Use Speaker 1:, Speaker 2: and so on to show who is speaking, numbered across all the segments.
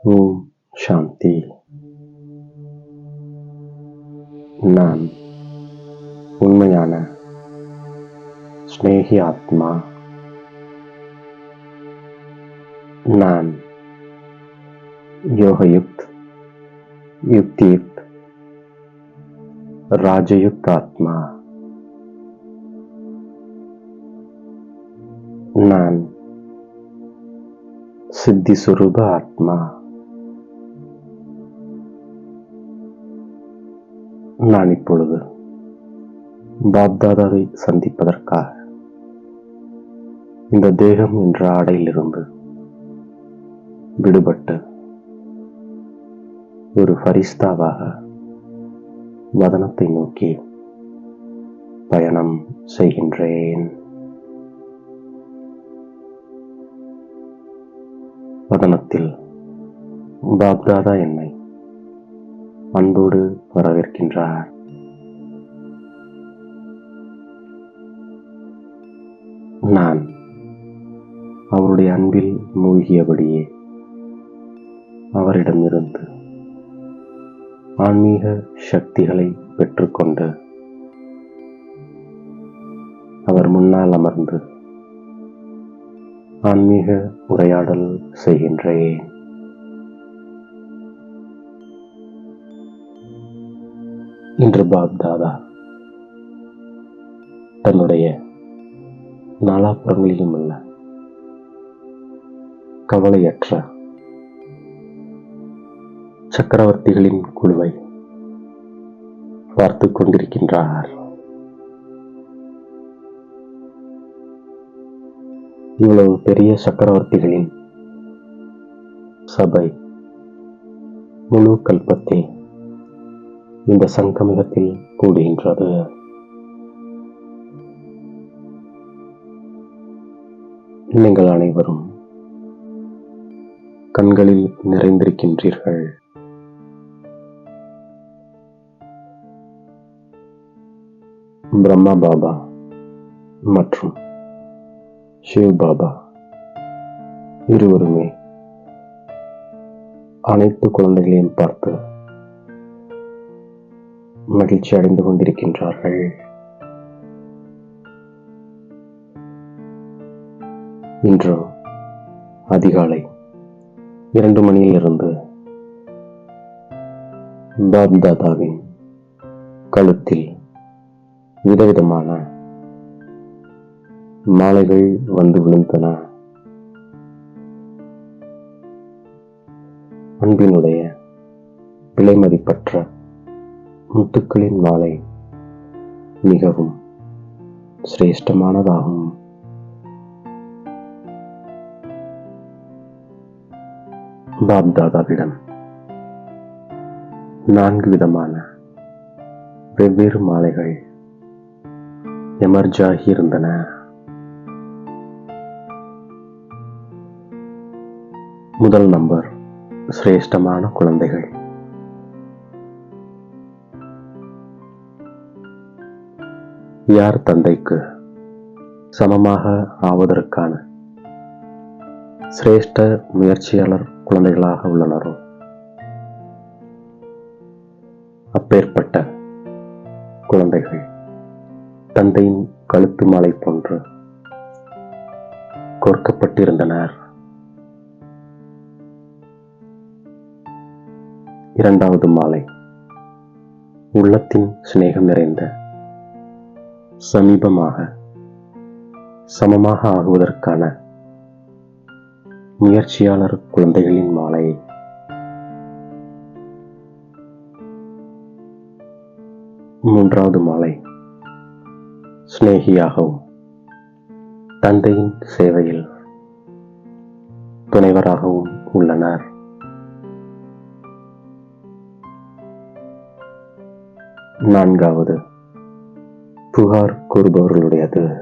Speaker 1: ஓம் சாந்தி நான் உண்மையான ஸ்னேகி ஆத்மா நான் யோகயுக்த் யுக்தியுக்த் ராஜயுக்த் ஆத்மா நான் சித்தி சுரூப ஆத்மா நான் இப்பொழுது பாப்தாதாவை சந்திப்பதற்காக இந்த தேகம் என்ற ஆடையிலிருந்து விடுபட்டு ஒரு ஃபரிஸ்தாவாக வதனத்தை நோக்கி பயணம் செய்கின்றேன். வதனத்தில் பாப்தாதா என்னை அன்போடு வரவேற்கின்றார். நான் அவருடைய அன்பில் மூழ்கியபடியே அவரிடமிருந்து ஆன்மீக சக்திகளை பெற்றுக்கொண்டு அவர் முன்னால் அமர்ந்து ஆன்மீக உரையாடல் செய்கின்றேன். இன்று பாப் தாதா தன்னுடைய நாலாப்புறங்களிலும் உள்ள கவலையற்ற சக்கரவர்த்திகளின் குழுவை பார்த்து கொண்டிருக்கின்றார். இவ்வளவு பெரிய சக்கரவர்த்திகளின் சபை முழு கல்பத்தை இந்த சங்கமிகத்தில் கூடுகின்றது. நீங்கள் அனைவரும் கண்களில் நிறைந்திருக்கின்றீர்கள். பிரம்மா பாபா மற்றும் சிவ் பாபா இருவருமே அனைத்து குழந்தைகளையும் பார்த்து மகிழ்ச்சி அடைந்து கொண்டிருக்கின்றார்கள். இன்று அதிகாலை இரண்டு மணியிலிருந்து பாப் தாதாவின் கழுத்தில் விதவிதமான மாலைகள் வந்து விழுந்தன. அன்பினுடைய விலைமதிப்பற்ற முத்துக்களின் மாலை மிகவும் சிரேஷ்டமானதாகும். பாப்தாதாவிடம் நான்கு விதமான வெவ்வேறு மாலைகள் எமர்ஜாகி இருந்தன. முதல் நம்பர் சிரேஷ்டமான குழந்தைகள். யார் தந்தைக்கு சமமாக ஆவதற்கான சிரேஷ்ட முயற்சியாளர் குழந்தைகளாக உள்ளனரோ? அப்பேற்பட்ட குழந்தைகள் தந்தையின் கழுத்து மாலை போன்று கோர்க்கப்பட்டிருந்தனர். இரண்டாவது மாலை உள்ளத்தின் சிநேகம் நிறைந்த சமீபமாக சமமாக ஆகுவதற்கான முயற்சியாளர் குழந்தைகளின் மாலை. மூன்றாவது மாலை. சிநேகியாகவும் தந்தையின் சேவையில் துணைவராகவும் உள்ளனர். நான்காவது புகார் கூறுபவர்களுடையது.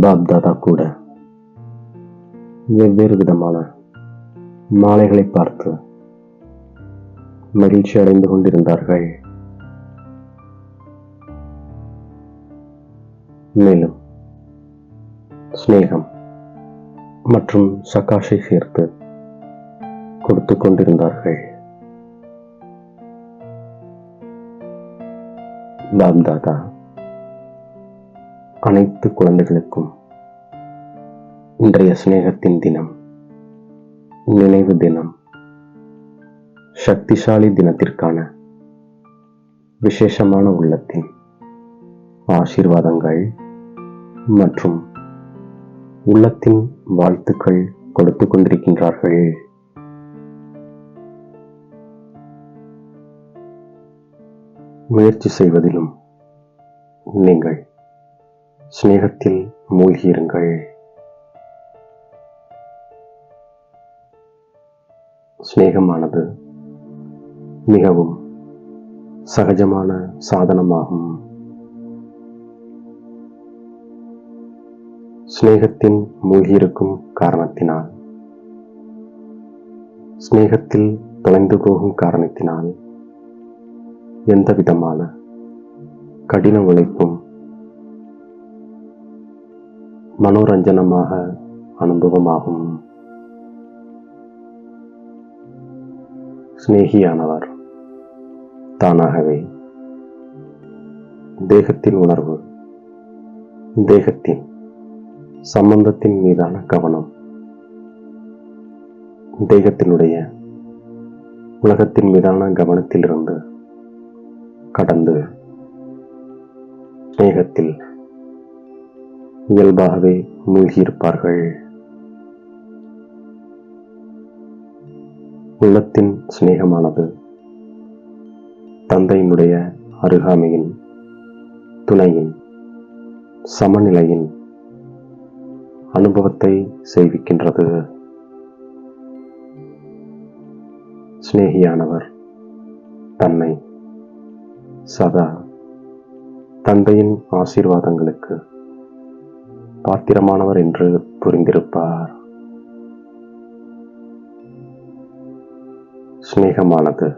Speaker 1: பாப் தாதா கூட வெவ்வேறு விதமான மாலைகளை பார்த்து மகிழ்ச்சி அடைந்து கொண்டிருந்தார்கள். மேலும் ஸ்நேகம் மற்றும் சகாஷை சேர்த்து கொடுத்து கொண்டிருந்தார்கள். பாப்தாதா அனைத்து குழந்தைகளுக்கும் இன்றைய சிநேகத்தின் தினம் நினைவு தினம் சக்திசாலி தினத்திற்கான விசேஷமான உள்ளத்தின் ஆசீர்வாதங்கள் மற்றும் உள்ளத்தின் வாழ்த்துக்கள் கொடுத்து கொண்டிருக்கின்றார்கள். முயற்சி செய்வதிலும் நீங்கள் சிநேகத்தில் மூழ்கியிருங்கள். சிநேகமானது மிகவும் சகஜமான சாதனமாகும். சிநேகத்தின் மூழ்கியிருக்கும் காரணத்தினால் சிநேகத்தில் தொலைந்து போகும் காரணத்தினால் எந்த விதமான கடின உழைப்பும் மனோரஞ்சனமாக அனுபவமாகும். சிநேகியானவர் தானாகவே தேகத்தின் உணர்வு தேகத்தின் சம்பந்தத்தின் மீதான கவனம் தேகத்தினுடைய உலகத்தின் மீதான கவனத்திலிருந்து கடந்து சிநேகத்தில் இயல்பாகவே மூழ்கியிருப்பார்கள். உள்ளத்தின் சிநேகமானது தந்தையினுடைய அருகாமையின் துணையின் சமநிலையின் அனுபவத்தை செய்விக்கின்றது சிநேகியானவர் தன்னை சதா தந்தையின் ஆசீர்வாதங்களுக்கு பாத்திரமானவர் என்று புரிந்திருப்பார். சிநேகமானது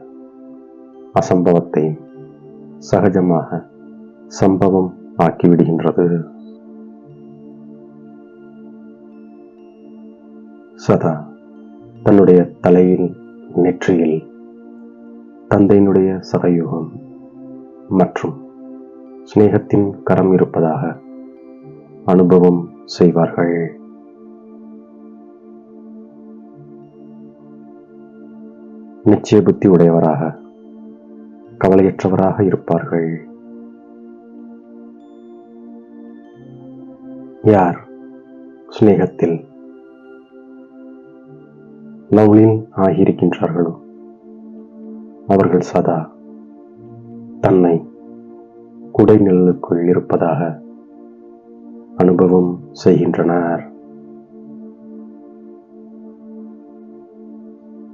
Speaker 1: அசம்பவத்தை சகஜமாக சம்பவம் ஆக்கிவிடுகின்றது. சதா தன்னுடைய தலையில் நெற்றியில் தந்தையினுடைய சகயோகம் மற்றும் சிநேகத்தின் கரம் இருப்பதாக அனுபவம் செய்வார்கள். நிச்சய புத்தி உடையவராக கவலையற்றவராக இருப்பார்கள். யார் சிநேகத்தில் லவ்லின் ஆகியிருக்கின்றார்களோ அவர்கள் சதா தன்னை குடைநிழலுக்குள் இருப்பதாக அனுபவம் செய்கின்றனர்.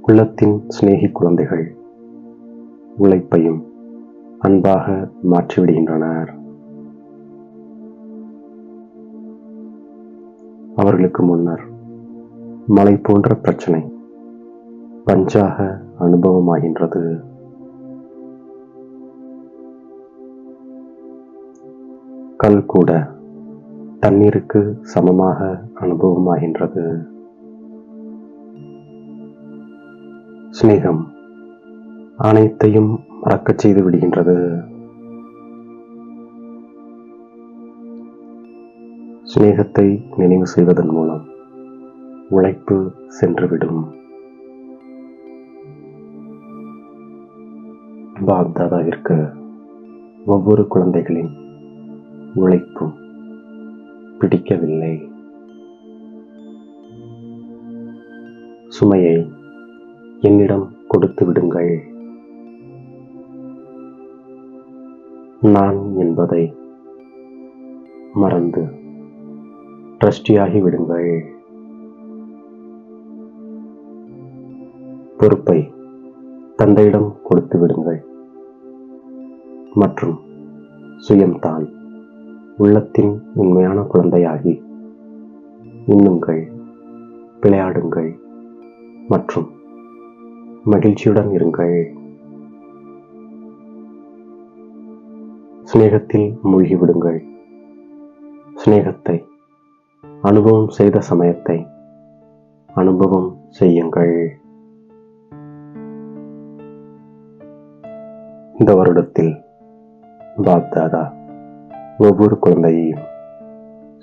Speaker 1: உள்ளத்தின் சிநேகி குழந்தைகள் உழைப்பையும் அன்பாக மாற்றிவிடுகின்றனர். அவர்களுக்கு முன்னர் மலை போன்ற பிரச்சனை பஞ்சாக அனுபவமாகின்றது. கல் கூட தண்ணீருக்கு சமமாக அனுபவமாகின்றது. சிநேகம் அனைத்தையும் மறக்கச் செய்து விடுகின்றது. சிநேகத்தை நினைவு செய்வதன் மூலம் உழைப்பு சென்றுவிடும். பாப்தாதாவிற்கு ஒவ்வொரு குழந்தைகளின் உழைப்பும் பிடிக்கவில்லை. சுமையை என்னிடம் கொடுத்து விடுங்கள். நான் என்பதை மறந்து ட்ரஸ்டியாகி விடுங்கள் பொறுப்பை தந்தையிடம் கொடுத்து விடுங்கள். மற்றும் சுயம்தான். உள்ளத்தின் உண்மையான குழந்தையாகி உண்ணுங்கள் விளையாடுங்கள் மற்றும் மகிழ்ச்சியுடன் இருங்கள். சிநேகத்தில் மூழ்கிவிடுங்கள். சிநேகத்தை அனுபவம் செய்த சமயத்தை அனுபவம் செய்யுங்கள். இந்த வருடத்தில் பாப்தாதா ஒவ்வொரு குழந்தையையும்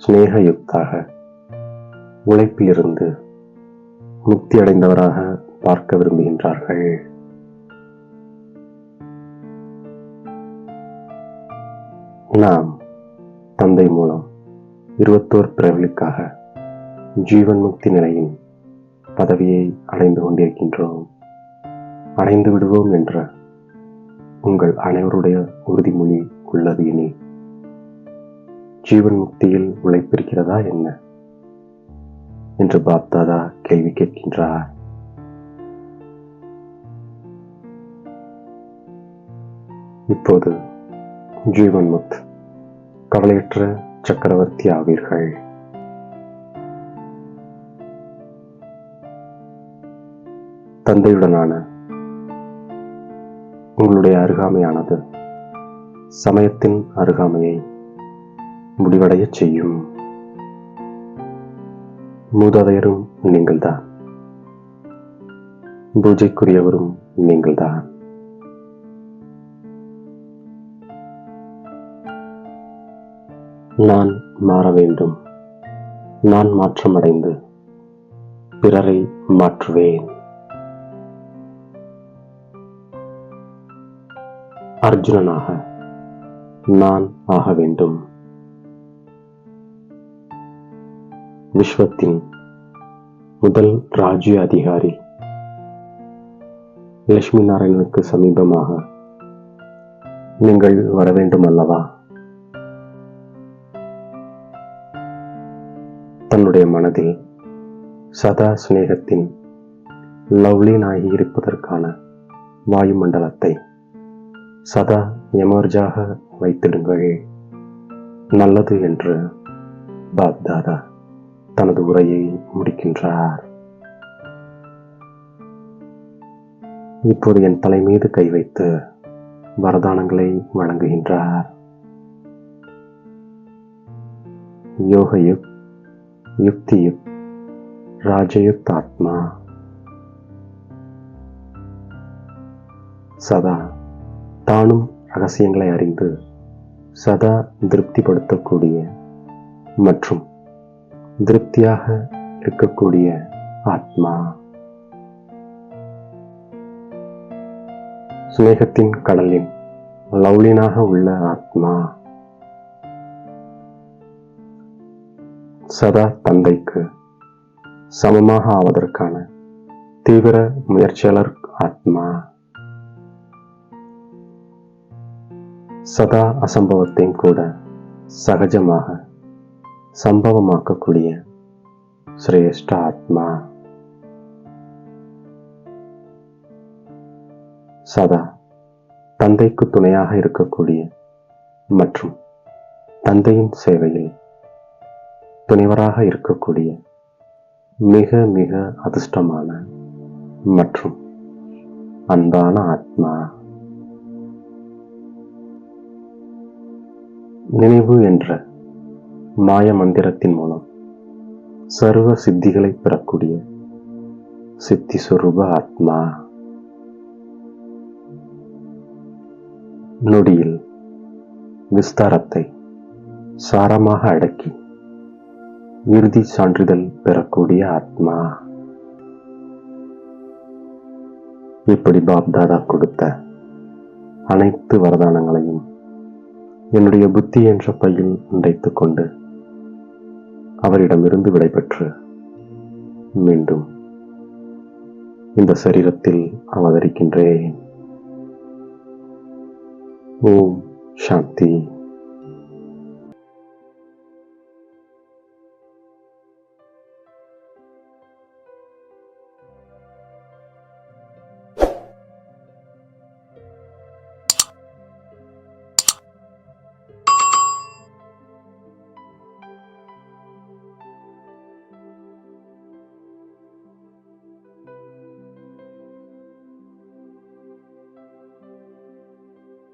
Speaker 1: சிநேகயுக்தாக உழைப்பிலிருந்து முக்தி அடைந்தவராக பார்க்க விரும்புகின்றார்கள். நாம் தந்தை மூலம் இருபத்தோர் பிறவிகளுக்காக ஜீவன் முக்தி நிலையின் பதவியை அடைந்து கொண்டிருக்கின்றோம். அடைந்து விடுவோம் என்ற உங்கள் அனைவருடைய உறுதிமொழி உள்ளது இனி ஜீவன் முக்தியில் உழைப்பிருக்கிறதா என்ன? என்று பாப்தாதா கேள்வி கேட்கின்றார். இப்போது ஜீவன் முத் கவலையற்ற சக்கரவர்த்தி ஆவீர்கள். தந்தையுடனான உங்களுடைய அருகாமையானது சமயத்தின் அருகாமையை முடிவடையச் செய்யும். மூதாதையரும் நீங்கள்தான். பூஜைக்குரியவரும் நீங்கள்தான். நான் மாற வேண்டும். நான் மாற்றமடைந்து பிறரை மாற்றுவேன். அர்ஜுனனாக நான் ஆக வேண்டும். விஸ்வத்தின் முதல் ராஜ்ய அதிகாரி. லட்சுமி நாராயணனுக்கு சமீபமாக நீங்கள் வர வேண்டும் அல்லவா தன்னுடைய மனதில் சதா சிநேகத்தின் லவ்லினாகி இருப்பதற்கான வாயுமண்டலத்தை சதா எமர்ஜாக வைத்திடுங்கள். நல்லது என்று பாப்தாதா தனது உரையை முடிக்கின்றார். இப்போது என் தலை மீது கை வைத்து வரதானங்களை வழங்குகின்றார். யோகயுக் யுக்தியுக் யுக்தி ஆத்மா. சதா தானும் ரகசியங்களை அறிந்து சதா திருப்திப்படுத்தக்கூடிய மற்றும் திருப்தியாக இருக்கக்கூடிய ஆத்மா. சுனேகத்தின் கடலின் லவ்லினாக உள்ள ஆத்மா. சதா தந்தைக்கு சமமாக ஆவதற்கான தீவிர முயற்சியாளர் ஆத்மா. சதா அசம்பவத்தையும் கூட சகஜமாக சம்பவமாக்கக்கூடிய சிரேஷ்ட ஆத்மா. சதா தந்தைக்கு துணையாக இருக்கக்கூடிய மற்றும் தந்தையின் சேவையில் துணைவராக இருக்கக்கூடிய மிக மிக அதிர்ஷ்டமான மற்றும் அன்பான ஆத்மா. நினைவு என்ற மாய மந்திரத்தின் மூலம். சர்வ சித்திகளை பெறக்கூடிய சித்தி சொரூப ஆத்மா. நொடியில் விஸ்தாரத்தை சாரமாக அடக்கி இறுதி சான்றிதழ் பெறக்கூடிய ஆத்மா. இப்படி பாப்தாதா கொடுத்த அனைத்து வரதானங்களையும் என்னுடைய புத்தி என்ற பையில் உடைத்துக் கொண்டு அவரிடமிருந்து விடைபெற்று மீண்டும் இந்த சரீரத்தில் அவதரிக்கின்றேன் ஓம் சாந்தி.